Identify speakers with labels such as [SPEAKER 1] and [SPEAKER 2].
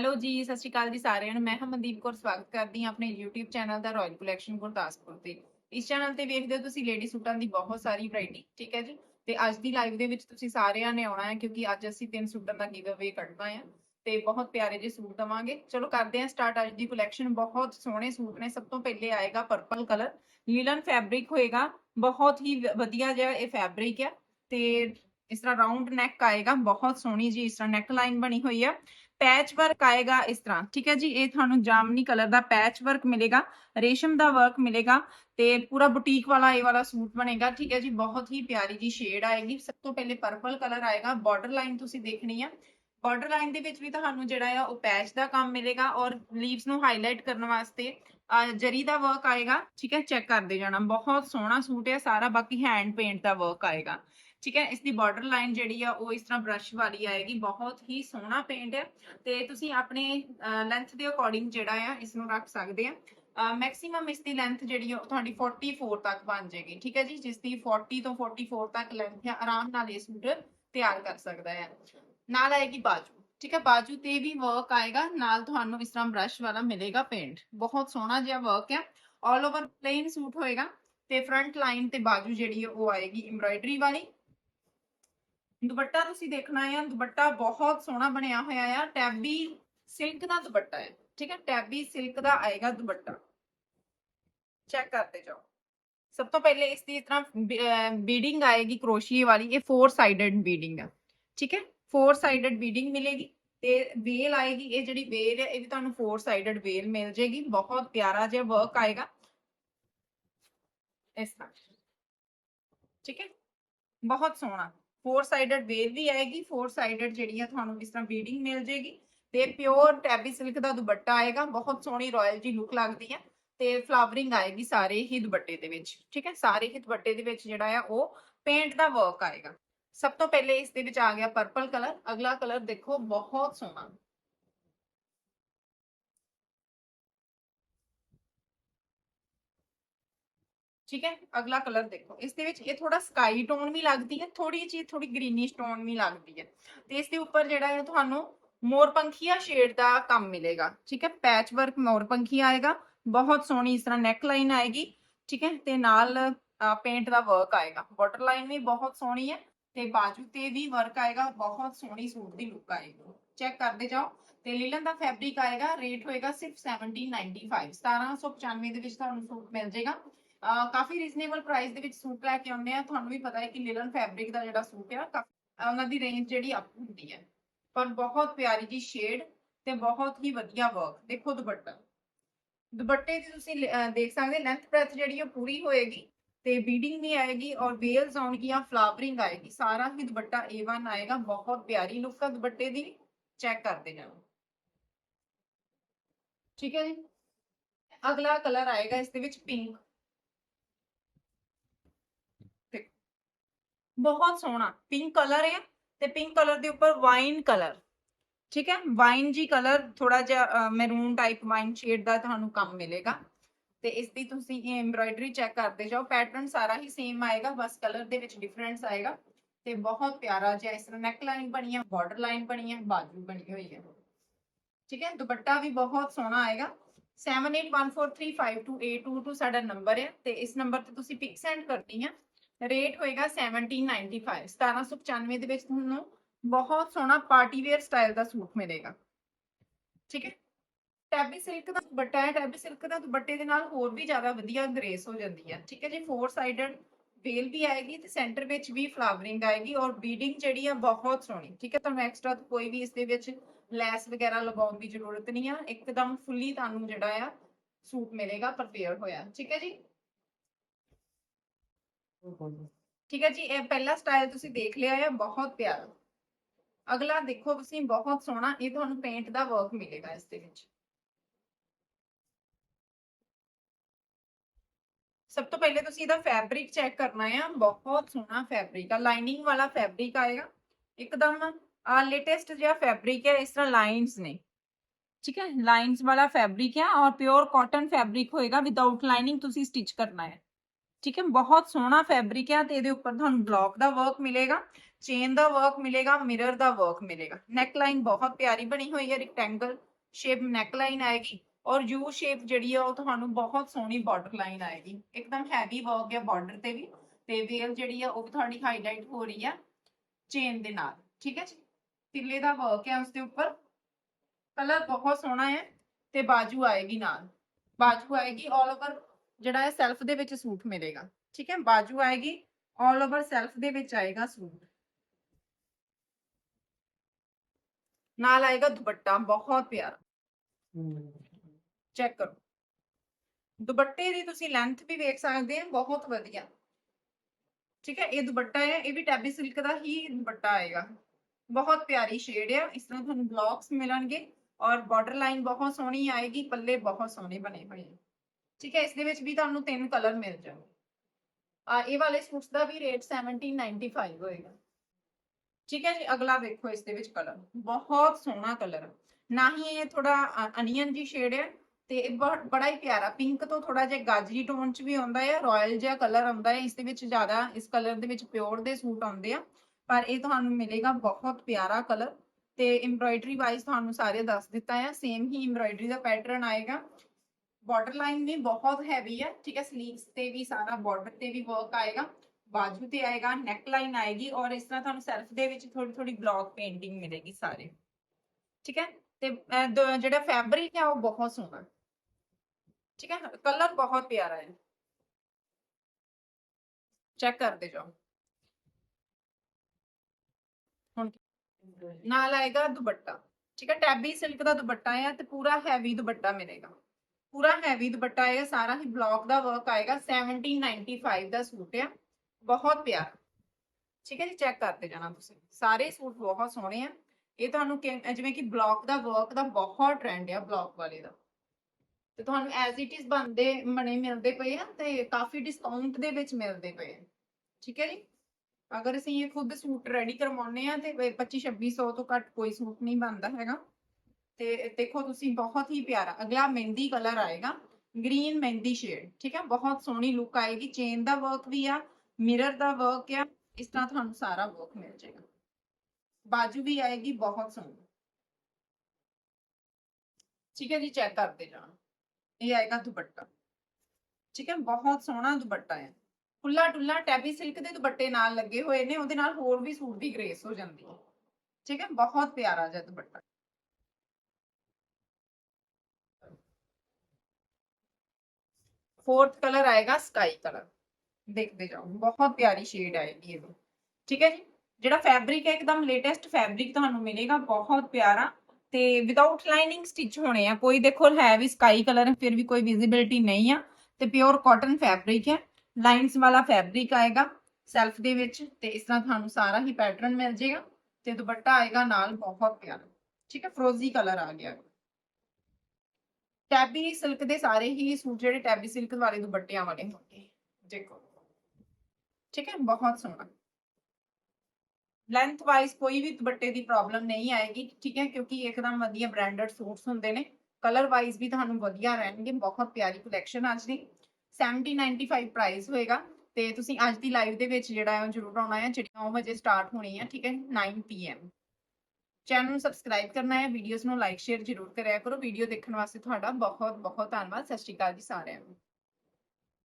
[SPEAKER 1] Hello ਜੀ, ਸਤਿ ਸ਼੍ਰੀ ਅਕਾਲ ਜੀ ਸਾਰਿਆਂ ਨੂੰ। ਮੈਂ ਹਮਨਦੀਪ ਕੌਰ, ਸਵਾਗਤ ਕਰਦੀ ਹਾਂ ਆਪਣੇ YouTube ਚੈਨਲ ਦਾ ਰਾਇਲ ਕਲੈਕਸ਼ਨ ਗੁਰਦਾਸਪੁਰ ਤੇ। ਇਸ ਚੈਨਲ ਤੇ ਵੇਖਦੇ ਹੋ ਤੁਸੀਂ ਲੇਡੀ ਸੂਟਾਂ ਦੀ ਬਹੁਤ ਸਾਰੀ ਵੈਰਾਈਟੀ ਠੀਕ ਹੈ ਜੀ? ਤੇ ਅੱਜ ਦੀ ਲਾਈਵ ਦੇ ਵਿੱਚ ਤੁਸੀਂ ਸਾਰਿਆਂ ਨੇ ਆਉਣਾ ਹੈ ਕਿਉਂਕਿ ਅੱਜ ਅਸੀਂ ਤਿੰਨ ਸੂਟਾਂ ਦਾ ਗਿਵ ਅਵੇ ਕੱਢਣਾ ਹੈ ਤੇ ਬਹੁਤ ਪਿਆਰੇ ਜਿਹੇ ਸੂਟ ਦਵਾਂਗੇ। ਚਲੋ ਕਰਦੇ ਹਾਂ ਸਟਾਰਟ ਅੱਜ ਦੀ ਕਲੈਕਸ਼ਨ ਬਹੁਤ ਸੋਹਣੇ ਸੂਟ ਨੇ, ਸਭ ਤੋਂ ਪਹਿਲੇ ਆਏਗਾ ਪਰਪਲ ਕਲਰ ਲੀਲਨ ਫੈਬਰਿਕ ਹੋਏਗਾ, ਬਹੁਤ ਹੀ ਵਧੀਆ ਜਿਹਾ ਇਹ ਫੈਬਰਿਕ ਹੈ ਤੇ ਇਸ ਤਰ੍ਹਾਂ ਰਾਉਂਡ ਨੈਕ ਆਏਗਾ, ਬਹੁਤ ਸੋਹਣੀ ਜੀ, ਇਸ ਤਰ੍ਹਾਂ ਨੈਕ ਲਾਈਨ ਬਣੀ ਹੋਈ ਆ। ਪੈਚ ਵਰਕ ਆਏਗਾ ਇਸ ਤਰ੍ਹਾਂ, ਠੀਕ ਹੈ ਜੀ? ਇਹ ਤੁਹਾਨੂੰ ਜਾਮਨੀ ਕਲਰ ਦਾ ਪੈਚ ਵਰਕ ਮਿਲੇਗਾ, ਰੇਸ਼ਮ ਦਾ ਵਰਕ ਮਿਲੇਗਾ ਤੇ ਪੂਰਾ ਬੁਟੀਕ ਵਾਲਾ ਇਹ ਵਾਲਾ ਸੂਟ ਬਣੇਗਾ, ਠੀਕ ਹੈ ਜੀ? ਬਹੁਤ ਹੀ ਪਿਆਰੀ ਜੀ ਸ਼ੇਡ ਆਏਗੀ, ਸਭ ਤੋਂ ਪਹਿਲੇ ਪਰਪਲ ਕਲਰ ਆਏਗਾ ਬਾਰਡਰ ਲਾਈਨ ਤੁਸੀਂ ਦੇਖਣੀ ਆ। ਬਾਰਡਰ ਲਾਈਨ ਦੇ ਵਿੱਚ ਵੀ ਤੁਹਾਨੂੰ ਜਿਹੜਾ ਆ ਉਹ ਪੈਚ ਦਾ ਕੰਮ ਮਿਲੇਗਾ ਔਰ ਲੀਵਸ ਨੂੰ ਹਾਈਲਾਈਟ ਕਰਨ ਵਾਸਤੇ ਜਰੀ ਦਾ ਵਰਕ ਆਏਗਾ, ਠੀਕ ਹੈ? ਚੈੱਕ ਕਰਦੇ ਜਾਣਾ, ਬਹੁਤ ਸੋਹਣਾ ਸੂਟ ਹੈ ਸਾਰਾ ਬਾਕੀ ਹੈਂਡ ਪੇਂਟ ਦਾ ਵਰਕ ਆਏਗਾ। ਠੀਕ ਹੈ ਇਸ ਦੀ ਬਾਰਡਰ ਲਾਈਨ ਜਿਹੜੀ ਆ ਉਹ ਇਸ ਤਰ੍ਹਾਂ ਬ੍ਰਸ਼ ਵਾਲੀ ਆਏਗੀ, ਬਹੁਤ ਹੀ ਸੋਹਣਾ ਪੇਂਟ ਹੈ ਤੇ ਤੁਸੀਂ ਆਪਣੇ ਲੈਂਥ ਦੇ ਅਕੋਰਡਿੰਗ ਜਿਹੜਾ ਆ ਇਸ ਨੂੰ ਰੱਖ ਸਕਦੇ ਆ। ਮੈਕਸਿਮਮ ਇਸ ਦੀ ਲੈਂਥ ਜਿਹੜੀ ਆ ਉਹ ਤੁਹਾਡੀ 44 ਤੱਕ ਬਣ ਜਾਏਗੀ, ਠੀਕ ਹੈ ਜੀ ਜਿਸ ਦੀ 40 ਤੋਂ 44 ਤੱਕ ਲੈਂਥ ਹੈ ਆਰਾਮ ਨਾਲ ਇਹ ਸੂਟ ਤਿਆਰ ਕਰ ਸਕਦਾ ਹੈ ਨਾਲ ਆਏਗੀ ਬਾਜੂ, ਠੀਕ ਹੈ, ਬਾਜੂ ਤੇ ਵੀ ਵਰਕ ਆਏਗਾ, ਨਾਲ ਤੁਹਾਨੂੰ ਇਸ ਤਰ੍ਹਾਂ ਬ੍ਰਸ਼ ਵਾਲਾ ਮਿਲੇਗਾ ਪੇਂਟ ਬਹੁਤ ਸੋਹਣਾ ਜਿਹਾ ਵਰਕ ਹੈ ਆਲ ਓਵਰ ਪਲੇਨ ਸੂਟ ਹੋਏਗਾ ਤੇ ਫਰੰਟ ਲਾਈਨ ਤੇ ਬਾਜੂ ਜਿਹੜੀ ਹੈ ਉਹ ਆਏਗੀ ਐਮਬ੍ਰਾਇਡਰੀ ਵਾਲੀ ਦੁਪੱਟਾ ਤੁਸੀਂ ਦੇਖਣਾ ਹੈ ਦੁਪੱਟਾ ਬਹੁਤ ਸੋਹਣਾ ਬਣਿਆ ਹੋਇਆ ਆ, ਟੈਬੀ ਸਿਲਕ ਦਾ ਦੁਪੱਟਾ ਹੈ ਠੀਕ ਹੈ, ਟੈਬੀ ਸਿਲਕ ਦਾ ਆਏਗਾ ਦੁਪੱਟਾ। ਚੈੱਕ ਕਰਦੇ ਜਾਓ। ਸਭ ਤੋਂ ਪਹਿਲੇ ਇਸ ਦੀ ਇਸ ਤਰ੍ਹਾਂ ਬੀਡਿੰਗ ਆਏਗੀ ਕਰੋਸ਼ੀਏ ਵਾਲੀ, ਇਹ ਫੋਰ ਸਾਈਡਡ ਬੀਡਿੰਗ ਹੈ ਠੀਕ ਹੈ ਫੋਰ ਸਾਈਡਡ ਬੀਡਿੰਗ ਮਿਲੇਗੀ ਤੇ ਵੇਲ ਆਏਗੀ, ਇਹ ਜਿਹੜੀ ਵੇਲ ਹੈ ਇਹ ਵੀ ਤੁਹਾਨੂੰ ਫੋਰ ਸਾਈਡਡ ਵੇਲ ਮਿਲ ਜੇਗੀ ਬਹੁਤ ਪਿਆਰਾ ਜਿਹਾ ਵਰਕ ਆਏਗਾ। ਇਸ ਤਰ੍ਹਾਂ, ਠੀਕ ਹੈ, ਬਹੁਤ ਸੋਹਣਾ। ਫੋਰ ਸਾਈਡਡ ਵੇਲ ਵੀ ਆਏਗੀ ਫੋਰ ਸਾਈਡਡ ਜਿਹੜੀ ਆ ਤੁਹਾਨੂੰ ਇਸ ਤਰ੍ਹਾਂ ਬੀਡਿੰਗ ਮਿਲ ਜੇਗੀ ਤੇ ਪਿਓਰ ਟੈਬੀ ਸਿਲਕ ਦਾ ਦੁਪੱਟਾ ਆਏਗਾ, ਬਹੁਤ ਸੋਹਣੀ ਰਾਇਲ ਜੀ ਲੁੱਕ ਲੱਗਦੀ ਹੈ ਤੇ ਫਲਾਵਰਿੰਗ ਆਏਗੀ ਸਾਰੇ ਹੀ ਦੁਪੱਟੇ ਦੇ ਵਿੱਚ, ਠੀਕ ਹੈ, ਸਾਰੇ ਹੀ ਦੁਪੱਟੇ ਦੇ ਵਿੱਚ ਜਿਹੜਾ ਆ ਉਹ ਪੇਂਟ ਦਾ ਵਰਕ ਆਏਗਾ। ਸਭ ਤੋਂ ਪਹਿਲੇ ਇਸ ਦੇ ਵਿੱਚ ਆ ਗਿਆ ਪਰਪਲ ਕਲਰ ਅਗਲਾ ਕਲਰ ਦੇਖੋ ਬਹੁਤ ਸੋਹਣਾ। ਠੀਕ ਹੈ, ਅਗਲਾ ਕਲਰ ਦੇਖੋ। ਇਸ ਦੇ ਵਿੱਚ ਇਹ ਥੋੜਾ ਸਕਾਈ ਟੋਨ ਵੀ ਲੱਗਦੀ ਹੈ ਥੋੜੀ ਜਿਹੀ ਥੋੜੀ ਗ੍ਰੀਨਿਸ਼ ਟੋਨ ਵੀ ਲੱਗਦੀ ਹੈ। ਤੇ ਇਸ ਦੇ ਉੱਪਰ ਜਿਹੜਾ ਹੈ, ਤੁਹਾਨੂੰ ਮੋਰਪੰਖੀਆ ਸ਼ੇਡ ਦਾ ਕੰਮ ਮਿਲੇਗਾ, ਠੀਕ ਹੈ। ਪੈਚ ਵਰਕ ਮੋਰਪੰਖੀ ਆਏਗਾ, ਬਹੁਤ ਸੋਹਣੀ ਇਸ ਤਰ੍ਹਾਂ ਨੈਕ ਲਾਈਨ ਆਏਗੀ, ਠੀਕ ਹੈ। ਤੇ ਨਾਲ ਪੇਂਟ ਦਾ ਵਰਕ ਆਏਗਾ। ਬਾਰਡਰ ਲਾਈਨ ਵੀ ਬਹੁਤ ਸੋਹਣੀ ਹੈ ਤੇ ਬਾਜੂ ਤੇ ਵੀ ਵਰਕ ਆਏਗਾ, ਬਹੁਤ ਸੋਹਣੀ ਸੂਟ ਦੀ ਲੁੱਕ ਆਏਗੀ। ਚੈੱਕ ਕਰਦੇ ਜਾਓ। ਤੇ ਲੀਲਨ ਦਾ ਫੈਬਰਿਕ ਆਏਗਾ ਰੇਟ ਹੋਏਗਾ ਸਿਰਫ 1795 1795 ਦੇ ਵਿੱਚ ਤੁਹਾਨੂੰ ਸੂਟ ਮਿਲ ਜਾਏਗਾ। ਕਾਫੀ ਰੀਜ਼ਨੇਬਲ ਪ੍ਰਾਈਸ ਦੇ ਵਿੱਚ ਸੂਟ ਲੈ ਕੇ ਆਉਂਦੇ ਆ। ਤੁਹਾਨੂੰ ਵੀ ਪਤਾ ਹੈ ਕਿ ਲੀਲਨ ਫੈਬਰਿਕ ਦਾ ਜਿਹੜਾ ਸੂਟ ਹੈ ਉਹਨਾਂ ਦੀ ਰੇਂਜ ਜਿਹੜੀ ਅਪ ਹੁੰਦੀ ਹੈ। ਪਰ ਬਹੁਤ ਪਿਆਰੀ ਜੀ ਸ਼ੇਡ ਤੇ ਬਹੁਤ ਹੀ ਵਧੀਆ ਵਰਕ ਦੇਖੋ ਦੁਪੱਟਾ। ਦੁਪੱਟੇ ਦੀ ਤੁਸੀਂ ਦੇਖ ਸਕਦੇ ਲੈਂਥ ਬ੍ਰੈਥ ਜਿਹੜੀ ਉਹ ਪੂਰੀ ਹੋਏਗੀ ਤੇ ਬੀਡਿੰਗ ਵੀ ਆਏਗੀ ਔਰ ਵੇਲਸ ਆਉਣਗੀਆਂ ਫਲਾਵਰਿੰਗ ਆਏਗੀ। ਸਾਰਾ ਹੀ ਦੁਪੱਟਾ A1 ਆਏਗਾ। ਬਹੁਤ ਪਿਆਰੀ ਲੁੱਕ ਆ ਦੁਪੱਟੇ ਦੀ। ਚੈੱਕ ਕਰਦੇ ਜਾਓ। ਠੀਕ ਹੈ ਜੀ? ਅਗਲਾ ਕਲਰ ਆਏਗਾ ਇਸ ਦੇ ਵਿੱਚ ਪਿੰਕ ਬਹੁਤ ਸੋਹਣਾ ਪਿੰਕ ਕਲਰ ਹੈ ਤੇ ਪਿੰਕ ਕਲਰ ਦੇ ਉੱਪਰ ਵਾਈਨ ਕਲਰ ਠੀਕ ਹੈ ਵਾਈਨ ਜੀ ਕਲਰ ਥੋੜਾ ਜਿਹਾ ਮੈਰੂਨ ਟਾਈਪ ਵਾਈਨ ਸ਼ੇਡ ਦਾ ਤੁਹਾਨੂੰ ਕੰਮ ਮਿਲੇਗਾ। ਤੇ ਇਸ ਦੀ ਤੁਸੀਂ ਐਮਬ੍ਰਾਇਡਰੀ ਚੈੱਕ ਕਰਦੇ ਜਾਓ ਪੈਟਰਨ ਸਾਰਾ ਹੀ ਸੇਮ ਆਏਗਾ, ਬਸ ਕਲਰ ਦੇ ਵਿੱਚ ਡਿਫਰੈਂਸ ਆਏਗਾ। ਤੇ ਬਹੁਤ ਪਿਆਰਾ ਜਿਹਾ ਇਸ ਤਰ੍ਹਾਂ ਨੈਕ ਲਾਈਨ ਬਣੀ ਹੈ ਬਾਰਡਰ ਲਾਈਨ ਬਣੀ ਹੈ ਬਾਜੂ ਬਣੀ ਹੋਈ ਹੈ ਠੀਕ ਹੈ, ਦੁਪੱਟਾ ਵੀ ਬਹੁਤ ਸੋਹਣਾ ਆਏਗਾ। 7814352822 ਸਾਡਾ ਨੰਬਰ ਹੈ ਤੇ ਇਸ ਨੰਬਰ ਤੇ ਤੁਸੀਂ ਪਿਕ ਸੈਂਡ ਕਰਨੀ ਹੈ ਰੇਟ ਹੋਏਗਾ 1795 1795 ਦੇ ਵਿੱਚ ਤੁਹਾਨੂੰ ਬਹੁਤ ਸੋਹਣਾ ਪਾਰਟੀ ਵੇਅਰ ਸਟਾਈਲ ਦਾ ਸੂਟ ਮਿਲੇਗਾ। ਠੀਕ ਹੈ? ਟੈਬੀ ਸਿਲਕ ਦਾ ਦੁਪੱਟਾ ਹੈ ਟੈਬੀ ਸਿਲਕ ਦਾ ਦੁਪੱਟੇ ਦੇ ਨਾਲ ਹੋਰ ਵੀ ਜ਼ਿਆਦਾ ਵਧੀਆ ਗ੍ਰੇਸ ਹੋ ਜਾਂਦੀ ਹੈ। ਠੀਕ ਹੈ ਜੀ? ਫੋਰ ਸਾਈਡਡ ਵੇਲ ਵੀ ਆਏਗੀ ਤੇ ਸੈਂਟਰ ਵਿੱਚ ਵੀ ਫਲਾਵਰਿੰਗ ਆਏਗੀ ਔਰ ਬੀਡਿੰਗ ਜਿਹੜੀ ਆ ਬਹੁਤ ਸੋਹਣੀ। ਠੀਕ ਹੈ? ਤੁਹਾਨੂੰ ਐਕਸਟਰਾ ਕੋਈ ਵੀ ਇਸ ਦੇ ਵਿੱਚ ਲੈਸ ਵਗੈਰਾ ਲਗਾਉਣ ਦੀ ਜ਼ਰੂਰਤ ਨਹੀਂ ਆ। ਇੱਕਦਮ ਫੁੱਲੀ ਤੁਹਾਨੂੰ ਜਿਹੜਾ ਆ ਸੂਟ ਮਿਲੇਗਾ ਪ੍ਰਪੇਅਰ ਹੋਇਆ। ਠੀਕ ਹੈ ਜੀ? ਠੀਕ ਹੈ ਜੀ, ਇਹ ਪਹਿਲਾ ਸਟਾਈਲ ਤੁਸੀਂ ਦੇਖ ਲਿਆ ਹੈ ਬਹੁਤ ਪਿਆਰਾ। ਅਗਲਾ ਦੇਖੋ ਤੁਸੀਂ, ਬਹੁਤ ਸੋਹਣਾ, ਇਹ ਤੁਹਾਨੂੰ ਪੇਂਟ ਦਾ ਵਰਕ ਮਿਲੇਗਾ ਇਸ ਦੇ ਵਿੱਚ। ਸਭ ਤੋਂ ਪਹਿਲੇ ਤੁਸੀਂ ਇਹਦਾ ਫੈਬਰਿਕ ਚੈੱਕ ਕਰਨਾ ਹੈ ਬਹੁਤ ਸੋਹਣਾ ਫੈਬਰਿਕ ਆ ਲਾਈਨਿੰਗ ਵਾਲਾ ਫੈਬਰਿਕ ਆਏਗਾ। ਇੱਕਦਮ ਆ ਲੇਟੈਸਟ ਜਿਹਾ ਫੈਬਰਿਕ ਹੈ ਇਸ ਤਰ੍ਹਾਂ ਲਾਈਨਸ ਨੇ। ਠੀਕ ਹੈ ਲਾਈਨਸ ਵਾਲਾ ਫੈਬਰਿਕ ਹੈ ਔਰ ਪਿਓਰ ਕਾਟਨ ਫੈਬਰਿਕ ਹੋਏਗਾ ਵਿਦਆਊਟ ਲਾਈਨਿੰਗ ਤੁਸੀਂ ਸਟਿਚ ਕਰਨਾ ਹੈ ਠੀਕ ਹੈ, ਬਹੁਤ ਸੋਹਣਾ ਫੈਬਰਿਕ ਹੈ ਤੇ ਇਹਦੇ ਉੱਪਰ ਤੁਹਾਨੂੰ ਬਲੌਕ ਦਾ ਵਰਕ ਮਿਲੇਗਾ ਚੇਨ ਦਾ ਵਰਕ ਮਿਲੇਗਾ ਮਿਰਰ ਦਾ ਵਰਕ ਮਿਲੇਗਾ। ਨੈਕ ਲਾਈਨ ਬਹੁਤ ਪਿਆਰੀ ਬਣੀ ਹੋਈ ਹੈ ਰੈਕਟੈਂਗਲ ਸ਼ੇਪ ਨੈਕ ਲਾਈਨ ਆਏਗੀ ਔਰ ਯੂ ਸ਼ੇਪ ਜਿਹੜੀ ਆ ਉਹ ਤੁਹਾਨੂੰ ਬਹੁਤ ਸੋਹਣੀ ਬਾਰਡਰ ਲਾਈਨ ਆਏਗੀ। ਇੱਕਦਮ ਹੈਵੀ ਵਰਕ ਹੈ ਬਾਰਡਰ ਤੇ ਵੀ ਤੇ ਵੇਲ ਜਿਹੜੀ ਆ ਉਹ ਵੀ ਤੁਹਾਡੀ ਹਾਈਲਾਈਟ ਹੋ ਰਹੀ ਆ ਚੇਨ ਦੇ ਨਾਲ, ਠੀਕ ਹੈ ਜੀ? ਤਿੱਲੇ ਦਾ ਵਰਕ ਹੈ ਉਸ ਦੇ ਉੱਪਰ। ਕਲਰ ਬਹੁਤ ਸੋਹਣਾ ਹੈ ਤੇ ਬਾਜੂ ਆਏਗੀ ਨਾਲ। ਬਾਜੂ ਆਏਗੀ ਆਲ ਓਵਰ ਜਿਹੜਾ ਹੈ ਸੈਲਫ ਦੇ ਵਿੱਚ ਸੂਟ ਮਿਲੇਗਾ। ਠੀਕ ਹੈ? ਬਾਜੂ ਆਏਗੀ ਆਲ ਓਵਰ ਸੈਲਫ ਦੇ ਵਿੱਚ ਆਏਗਾ ਸੂਟ। ਨਾਲ ਆਏਗਾ ਦੁਪੱਟਾ, ਬਹੁਤ ਪਿਆਰਾ। ਚੈੱਕ ਕਰੋ। ਦੁਪੱਟੇ ਦੀ ਤੁਸੀਂ ਲੈਂਥ ਵੀ ਵੇਖ ਸਕਦੇ ਹੋ ਬਹੁਤ ਵਧੀਆ। ਠੀਕ ਹੈ? ਇਹ ਦੁਪੱਟਾ ਹੈ, ਇਹ ਵੀ ਟੈਬੀ ਸਿਲਕ ਦਾ ਹੀ ਦੁਪੱਟਾ ਆਏਗਾ। ਬਹੁਤ ਪਿਆਰੀ ਸ਼ੇਡ ਹੈ ਇਸ ਤਰ੍ਹਾਂ ਤੁਹਾਨੂੰ ਬਲੌਕਸ ਮਿਲਣਗੇ ਔਰ ਬਾਰਡਰ ਲਾਈਨ ਬਹੁਤ ਸੋਹਣੀ ਆਏਗੀ, ਪੱਲੇ ਬਹੁਤ ਸੋਹਣੇ ਬਣੇ ਹੋਏ ਠੀਕ ਹੈ, ਇਸ ਦੇ ਵਿੱਚ ਵੀ ਤੁਹਾਨੂੰ ਤਿੰਨ ਕਲਰ ਮਿਲ ਜਾਣਗੇ। ਆ, ਇਹ ਵਾਲੇ ਸੂਟਸ ਦਾ ਵੀ ਰੇਟ 1795 ਹੋਏਗਾ। ਠੀਕ ਹੈ ਜੀ, ਅਗਲਾ ਵੇਖੋ ਇਸ ਦੇ ਵਿੱਚ ਕਲਰ ਬਹੁਤ ਸੋਹਣਾ ਕਲਰ ਨਾ ਹੀ ਇਹ ਥੋੜਾ ਅਨੀਅਨ ਜੀ ਸ਼ੇਡ ਹੈ ਤੇ ਇਹ ਬੜਾ ਹੀ ਪਿਆਰਾ। ਪਿੰਕ ਤੋਂ ਥੋੜਾ ਜਿਹਾ ਗਾਜਰੀ ਟੋਨ ਚ ਵੀ ਆਉਂਦਾ ਹੈ ਰਾਇਲ ਜਿਹਾ ਕਲਰ ਆਉਂਦਾ ਹੈ ਇਸ ਦੇ ਵਿੱਚ ਜ਼ਿਆਦਾ, ਇਸ ਕਲਰ ਦੇ ਵਿੱਚ ਪਿਓਰ ਦੇ ਸੂਟ ਆਉਂਦੇ ਆ। ਪਰ ਇਹ ਤੁਹਾਨੂੰ ਮਿਲੇਗਾ ਬਹੁਤ ਪਿਆਰਾ ਕਲਰ ਤੇ ਐਮਬ੍ਰਾਇਡਰੀ ਵਾਈਜ਼ ਤੁਹਾਨੂੰ ਸਾਰੇ ਦੱਸ ਦਿੱਤਾ ਹੈ ਸੇਮ ਹੀ ਐਮਬ੍ਰਾਇਡਰੀ ਦਾ ਪੈਟਰਨ ਆਏਗਾ। ਬਾਰਡਰ ਲਾਈਨ ਵੀ ਬਹੁਤ ਹੈਵੀ ਹੈ ਠੀਕ ਹੈ ਸਲੀਵਸ ਤੇ ਵੀ ਸਾਰਾ ਬਾਰਡਰ ਤੇ ਵੀ ਵਰਕ ਆਏਗਾ, ਬਾਜੂ ਤੇ ਆਏਗਾ ਨੈਕ ਲਾਈਨ ਆਏਗੀ ਔਰ ਇਸ ਤਰ੍ਹਾਂ ਤੁਹਾਨੂੰ ਸੈਲਫ ਦੇ ਵਿੱਚ ਥੋੜੀ ਥੋੜੀ ਬਲੌਕ ਪੇਂਟਿੰਗ ਮਿਲੇਗੀ ਸਾਰੇ। ਠੀਕ ਹੈ, ਤੇ ਜਿਹੜਾ ਫੈਬਰਿਕ ਹੈ ਉਹ ਬਹੁਤ ਸੋਹਣਾ। ਠੀਕ ਹੈ ਕਲਰ ਬਹੁਤ ਪਿਆਰਾ ਹੈ। ਚੈੱਕ ਕਰਦੇ ਜਾਓ। ਹੁਣ ਨਾਲ ਆਏਗਾ ਦੁਪੱਟਾ। ਠੀਕ ਹੈ ਟੈਬੀ ਸਿਲਕ ਦਾ ਦੁਪੱਟਾ ਹੈ ਤੇ ਪੂਰਾ ਹੈਵੀ ਦੁਪੱਟਾ ਮਿਲੇਗਾ। ਪੂਰਾ ਹੈਵੀ ਦੁਪੱਟਾ ਆਏਗਾ, ਸਾਰਾ ਹੀ ਬਲੌਕ ਦਾ ਵਰਕ ਆਏਗਾ 1795 ਦਾ ਸੂਟ ਹੈ ਬਹੁਤ ਪਿਆਰਾ। ਠੀਕ ਹੈ ਜੀ ਚੈੱਕ ਕਰਦੇ ਜਾਣਾ ਤੁਸੀਂ। ਸਾਰੇ ਸੂਟ ਬਹੁਤ ਸੋਹਣੇ ਆ। ਇਹ ਤੁਹਾਨੂੰ ਜਿਵੇਂ ਕਿ ਬਲੌਕ ਦਾ ਵਰਕ ਦਾ ਬਹੁਤ ਟ੍ਰੈਂਡ ਆ ਬਲੌਕ ਵਾਲੇ ਦਾ। ਤੇ ਤੁਹਾਨੂੰ ਐਜ਼ ਇਟ ਇਜ਼ ਬਣਦੇ, ਬਣੇ ਮਿਲਦੇ ਪਏ ਆ ਤੇ ਕਾਫੀ ਡਿਸਕਾਊਂਟ ਦੇ ਵਿੱਚ ਮਿਲਦੇ ਪਏ ਆ। ਠੀਕ ਹੈ ਜੀ? ਅਗਰ ਅਸੀਂ ਇਹ ਖੁਦ ਸੂਟ ਰੈਡੀ ਕਰਵਾਉਨੇ ਆ ਤੇ 25 2600 ਤੋਂ ਘੱਟ ਕੋਈ ਸੂਟ ਨਹੀਂ ਬਣਦਾ ਹੈਗਾ। ਤੇ ਦੇਖੋ ਤੁਸੀਂ ਬਹੁਤ ਹੀ ਪਿਆਰਾ, ਅਗਲਾ ਮਹਿੰਦੀ ਕਲਰ ਆਏਗਾ ਗ੍ਰੀਨ ਮਹਿੰਦੀ ਸ਼ੇਡ ਠੀਕ ਹੈ, ਬਹੁਤ ਸੋਹਣੀ ਲੁੱਕ ਆਏਗੀ ਚੇਨ ਦਾ ਵਰਕ ਵੀ ਆ ਮਿਰਰ ਦਾ ਵਰਕ ਆ, ਇਸ ਤਰ੍ਹਾਂ ਤੁਹਾਨੂੰ ਸਾਰਾ ਵਰਕ ਮਿਲ ਜਾਏਗਾ। ਬਾਜੂ ਵੀ ਆਏਗੀ, ਬਹੁਤ ਸੋਹਣੀ। ਠੀਕ ਹੈ ਜੀ ਚੈੱਕ ਕਰਦੇ ਜਾਣਾ। ਇਹ ਆਏਗਾ ਦੁਪੱਟਾ। ਠੀਕ ਹੈ, ਬਹੁਤ ਸੋਹਣਾ ਦੁਪੱਟਾ ਹੈ। ਖੁੱਲਾ ਟੁੱਲਾ ਟੈਬੀ ਸਿਲਕ ਦੇ ਦੁਪੱਟੇ ਨਾਲ ਲੱਗੇ ਹੋਏ ਨੇ, ਉਹਦੇ ਨਾਲ ਹੋਰ ਵੀ ਸੂਟ ਦੀ ਗ੍ਰੇਸ ਹੋ ਜਾਂਦੀ ਹੈ। ਠੀਕ ਹੈ, ਬਹੁਤ ਪਿਆਰਾ ਜਿਹਾ ਦੁਪੱਟਾ। ਫੋਰਥ ਕਲਰ ਆਏਗਾ ਸਕਾਈ ਕਲਰ ਦੇਖਦੇ ਜਾਓ, ਬਹੁਤ ਪਿਆਰੀ ਸ਼ੇਡ ਆਏਗੀ ਇਹ ਵੀ ਠੀਕ ਹੈ ਜੀ? ਜਿਹੜਾ ਫੈਬਰਿਕ ਹੈ, ਇੱਕਦਮ ਲੇਟੈਸਟ ਫੈਬਰਿਕ ਤੁਹਾਨੂੰ ਮਿਲੇਗਾ, ਬਹੁਤ ਪਿਆਰਾ। ਤੇ ਵਿਦਆਊਟ ਲਾਈਨਿੰਗ ਸਟਿਚ ਹੋਣੇ ਆ, ਕੋਈ ਦੇਖੋ ਹੈ ਵੀ ਸਕਾਈ ਕਲਰ ਫਿਰ ਵੀ ਕੋਈ ਵਿਜ਼ਿਬਿਲਟੀ ਨਹੀਂ ਆ। ਤੇ ਪਿਓਰ ਕਾਟਨ ਫੈਬਰਿਕ ਹੈ ਲਾਈਨਸ ਵਾਲਾ ਫੈਬਰਿਕ ਆਏਗਾ ਸੈਲਫ ਦੇ ਵਿੱਚ। ਤੇ ਇਸ ਤਰ੍ਹਾਂ ਤੁਹਾਨੂੰ ਸਾਰਾ ਹੀ ਪੈਟਰਨ ਮਿਲ ਜਾਏਗਾ ਤੇ ਦੁਪੱਟਾ ਆਏਗਾ ਨਾਲ, ਬਹੁਤ ਪਿਆਰਾ। ਠੀਕ ਹੈ ਫਰੋਜ਼ੀ ਕਲਰ ਆ ਗਿਆ। ਟੈਬੀ ਸਿਲਕ ਦੇ ਸਾਰੇ ਹੀ ਸੂਟ ਜਿਹੜੇ ਟੈਬੀ ਸਿਲਕ ਵਾਲੇ ਦੁਪੱਟਿਆਂ ਵਾਲੇ ਹੋਣਗੇ। ਦੇਖੋ। ਠੀਕ ਹੈ, ਬਹੁਤ ਸੋਹਣਾ। ਲੈਂਥ ਵਾਈਜ਼ ਕੋਈ ਵੀ ਦੁਪੱਟੇ ਦੀ ਪ੍ਰੋਬਲਮ ਨਹੀਂ ਆਏਗੀ, ਠੀਕ ਹੈ, ਕਿਉਂਕਿ ਇੱਕਦਮ ਵਧੀਆ ਬ੍ਰਾਂਡਡ ਸੂਟਸ ਹੁੰਦੇ ਨੇ। ਕਲਰ ਵਾਈਜ਼ ਵੀ ਤੁਹਾਨੂੰ ਵਧੀਆ ਰਹਿਣਗੇ, ਬਹੁਤ ਪਿਆਰੀ ਕਲੈਕਸ਼ਨ ਅੱਜ ਦੀ। 1795 ਪ੍ਰਾਈਸ ਹੋਏਗਾ। ਤੇ ਤੁਸੀਂ ਅੱਜ ਦੀ ਲਾਈਵ ਦੇ ਵਿੱਚ ਜਿਹੜਾ ਹੈ ਉਹ ਜ਼ਰੂਰ ਆਉਣਾ ਹੈ ਜਿਹੜੀ 9 ਵਜੇ ਸਟਾਰਟ ਹੋਣੀ ਹੈ, ਠੀਕ ਹੈ 9 pm ਚੈਨਲ ਨੂੰ ਸਬਸਕ੍ਰਾਈਬ ਕਰਨਾ ਹੈ ਵੀਡੀਓਜ਼ ਨੂੰ ਲਾਈਕ ਸ਼ੇਅਰ ਜ਼ਰੂਰ ਕਰਿਆ ਕਰੋ। ਵੀਡੀਓ ਦੇਖਣ ਵਾਸਤੇ ਤੁਹਾਡਾ ਬਹੁਤ ਬਹੁਤ ਧੰਨਵਾਦ। ਸਤਿ ਸ਼੍ਰੀ ਅਕਾਲ ਜੀ ਸਾਰਿਆਂ ਨੂੰ।